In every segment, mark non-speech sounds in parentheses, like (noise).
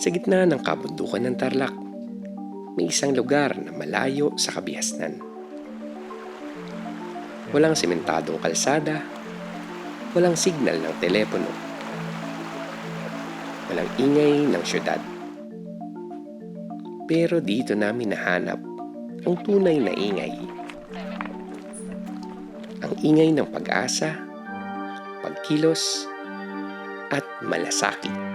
Sa gitna ng kabundukan ng Tarlac, may isang lugar na malayo sa kabihasnan. Walang sementadong kalsada, walang signal ng telepono, walang ingay ng syudad. Pero dito namin nahanap ang tunay na ingay. Ang ingay ng pag-asa, pagkilos, at malasakit.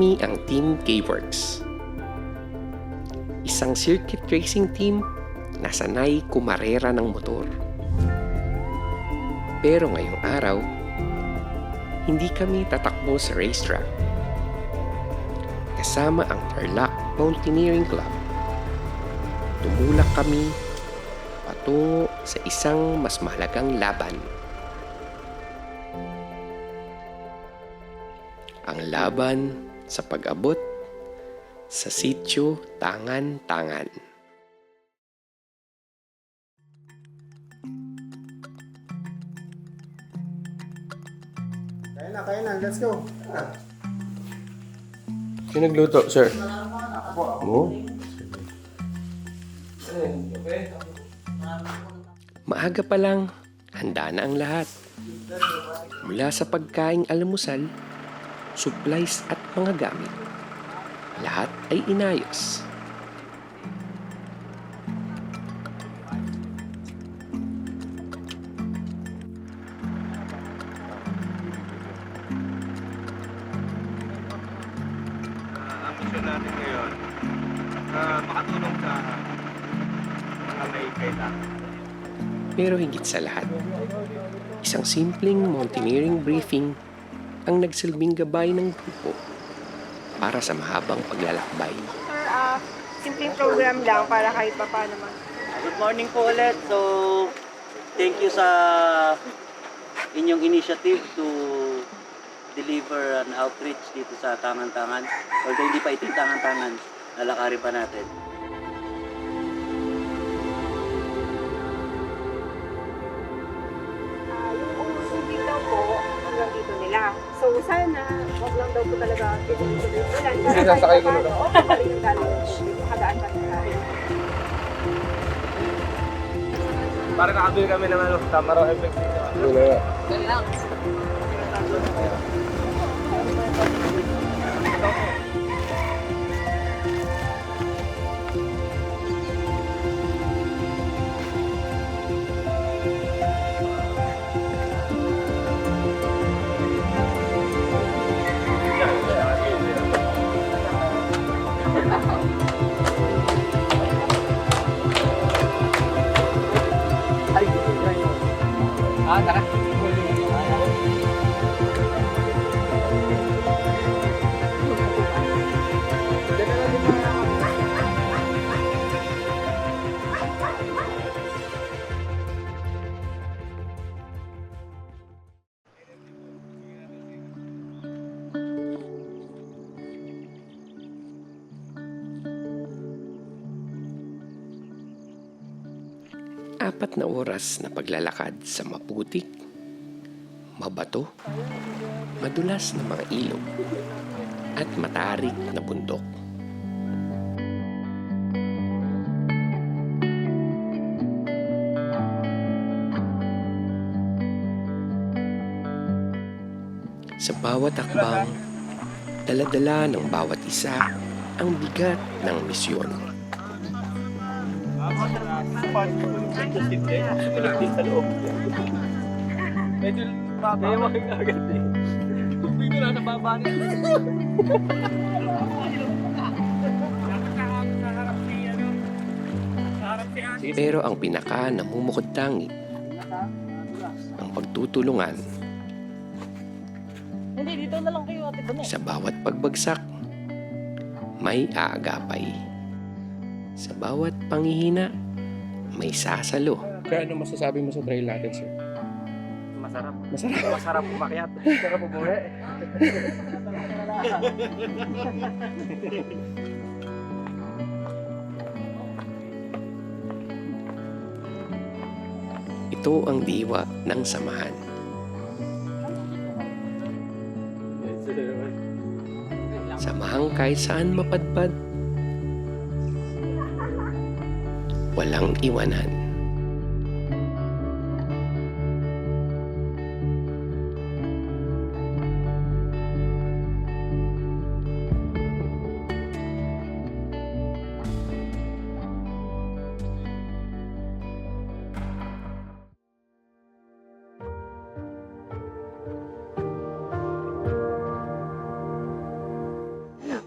Kami ang Team K-Works. Isang circuit racing team na sanay kumarera ng motor. Pero ngayong araw, hindi kami tatakbo sa racetrack. Kasama ang Tarlac Mountaineering Club. Tumulak kami patungo sa isang mas mahalagang laban. Ang laban sa pag-abot sa sityo Tangan-Tangan. Kaya na, kaya na. Let's go. Sino nagluto, sir? Mo? Maaga pa lang, handa na ang lahat. Mula sa pagkaing almusal, supplies at mga gamit. Lahat ay inayos. ang mission natin ngayon na makatulong sa mga may kailangan. Pero higit sa lahat, isang simpleng mountaineering briefing ang nagsilbing gabay ng grupo para sa mahabang paglalakbay. Sir, ah, simpleng program lang para kahit pa paano man. Good morning po ulit. So, thank you sa inyong initiative to deliver an outreach dito sa Tangan-Tangan. Although hindi pa ito yung Tangan-Tangan, lalakarin pa natin. Ah, yung daw po, hanggang dito nila. So, sana, wag lang daw po talaga tuloy-tuloy ulan. Para kahit pa paano, okay pa rin yung daloy ng tubig. Makadaan pa rin tayo. Para nakabili kami ng ano, Tamaro 好再来。Apat na oras na paglalakad sa maputik, mabato, madulas na mga ilog, at matarik na bundok. Sa bawat akbang, daladala ng bawat isa ang bigat ng misyon. Medyo eh. Tubig na. Pero ang pinaka namumukod tangi, ang pagtutulungan Hindi, dito na lang kayo, ate sa bawat pagbagsak, may aagapay. Sa bawat panghihina, may sasalo. Kaya ano masasabi mo sa trail natin, sir? Masarap. Masarap. Masarap umakyat. (laughs) Masarap umuwi. Ito ang diwa ng samahan. Samahang kahit saan mapadpad. Walang iwanan.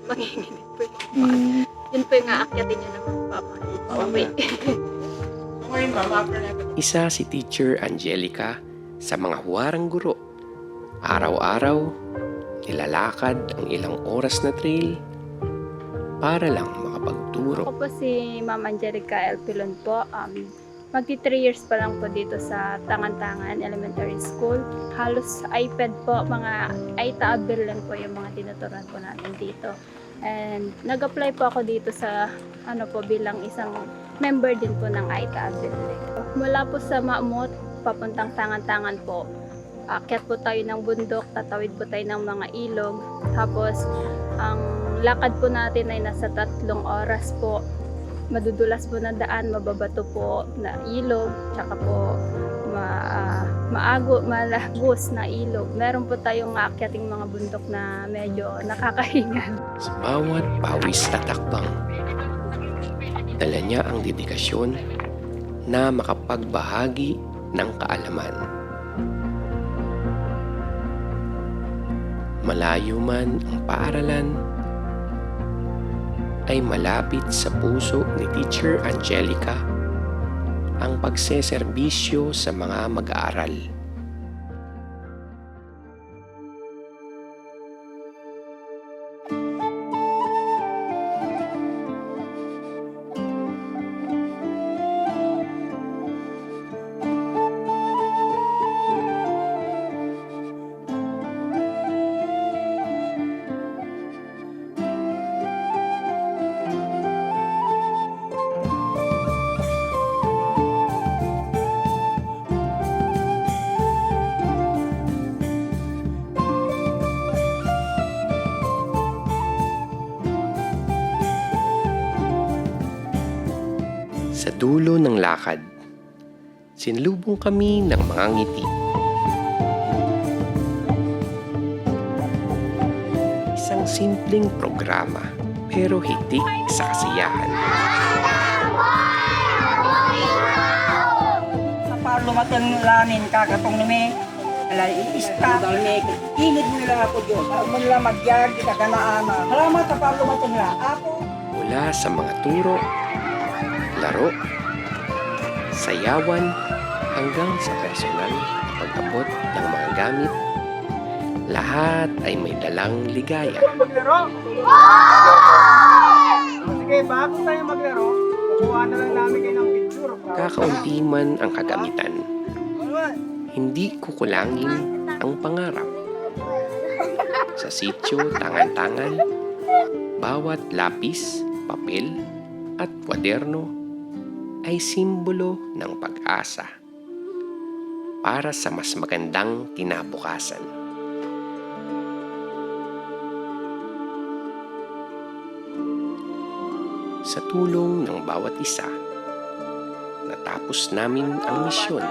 Manginginig po yung Yun po yung aakyatin ng papa. Pauwi. Isa si Teacher Angelica sa mga huwarang guro. Araw-araw, nilalakad ang ilang oras na trail para lang makapagturo. Ako po si Ma'am Angelica L. Pilon po. Um, magti 3 years pa lang po dito sa Tangan-Tangan Elementary School. Halos iPad po, mga iTabel lang po yung mga tinuturuan po namin dito. And nag-apply po ako dito sa ano po bilang isang member din po ng iTabel. Mula po sa Maamot, papuntang Tangan-Tangan po. Akyat po tayo ng bundok, tatawid po tayo ng mga ilog. Tapos ang lakad po natin ay nasa tatlong oras po. Madudulas po na daan, mababato po na ilog, tsaka po ma, maago, malagos na ilog. Meron po tayong aakyating mga bundok na medyo nakakahingal. Sa bawat pawis at takbang, dala niya ang dedikasyon na makapagbahagi ng kaalaman. Malayo man ang paaralan, ay malapit sa puso ni Teacher Angelica ang pagseserbisyo sa mga mag-aaral. Sa dulo ng lakad, sinlubong kami ng mga ngiti. Isang simpleng programa pero hitik sa kasiyahan. Napalumatan lamin kakatong numi. Alay, ista. Init mo nila ako Diyos. Ako mo nila magyag, kita ka na ama. Salamat sa palumatan nila. Ako, Mula sa mga turo, laro, sayawan, hanggang sa personal na pag-abot ng mga gamit, lahat ay may dalang ligaya. Maglaro? Sige, bago tayo maglaro, kukuha na lang namin kayo ng picture. Kakaunti man ang kagamitan, hindi kukulangin ang pangarap. Sa sityo, tangan-tangan, bawat lapis, papel, at kwaderno ay simbolo ng pag-asa para sa mas magandang kinabukasan. Sa tulong ng bawat isa, natapos namin ang misyon.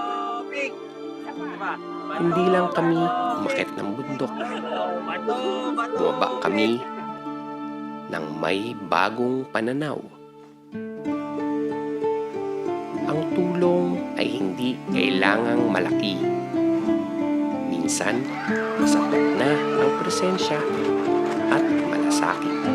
Hindi lang kami umakit ng bundok. Bumaba kami ng may bagong pananaw. Ang tulong ay hindi kailangang malaki. Minsan, sapat na ang presensya at malasakit.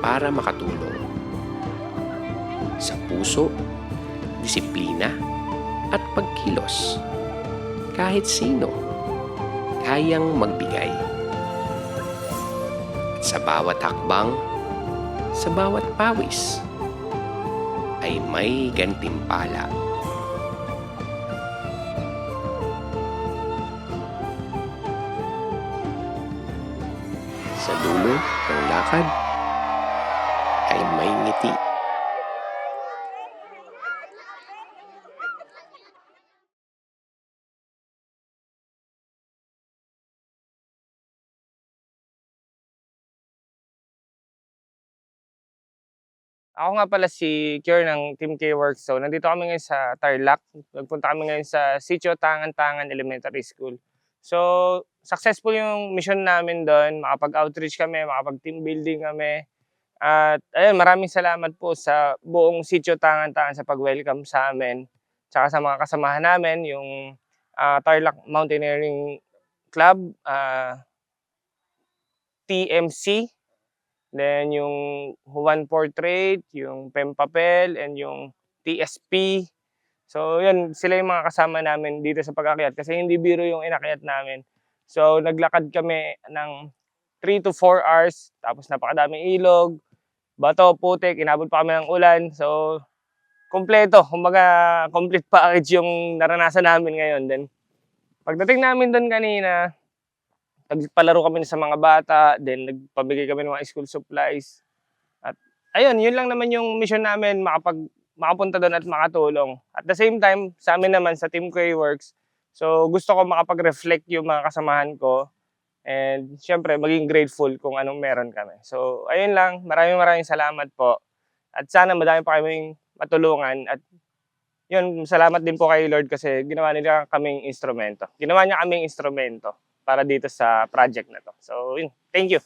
Para makatulong. Sa puso, disiplina, at pagkilos. Kahit sino, kayang magbigay. Sa bawat hakbang, sa bawat pawis, ay may gantimpala. Sa dulo ng lakad ay may ngiti. Ako nga pala si Kier ng Team K-Works. So, nandito kami ngayon sa Tarlac. Nagpunta kami ngayon sa Sitio Tangan-Tangan Elementary School. So, successful yung mission namin doon. Makapag-outreach kami, makapag-team building kami. At ayun, maraming salamat po sa buong Sitio Tangan-Tangan sa pag-welcome sa amin. Tsaka sa mga kasamahan namin, yung ah, Tarlac Mountaineering Club, ah, TMC, Then yung Juan Portrait, yung Pen Papel, and yung TSP. So yun, sila yung mga kasama namin dito sa pag-akyat kasi hindi biro yung inakyat namin. So naglakad kami ng 3 to 4 hours, tapos napakadaming ilog, bato, putik, inabot pa kami ng ulan. So kompleto, kumbaga complete package yung naranasan namin ngayon. Then pagdating namin doon kanina, nagpalaro kami sa mga bata, then nagpabigay kami ng mga school supplies. At ayun, yun lang naman yung mission namin, makapag, makapunta doon at makatulong. At the same time, sa amin naman, sa Team K Works, so gusto ko makapag-reflect yung mga kasamahan ko and syempre maging grateful kung anong meron kami. So ayun lang, maraming maraming salamat po. At sana madami pa kaming matulungan at yun, salamat din po kay Lord kasi ginawa nila kaming instrumento. Ginawa niya kaming instrumento para dito sa project na to. So, yun. Thank you.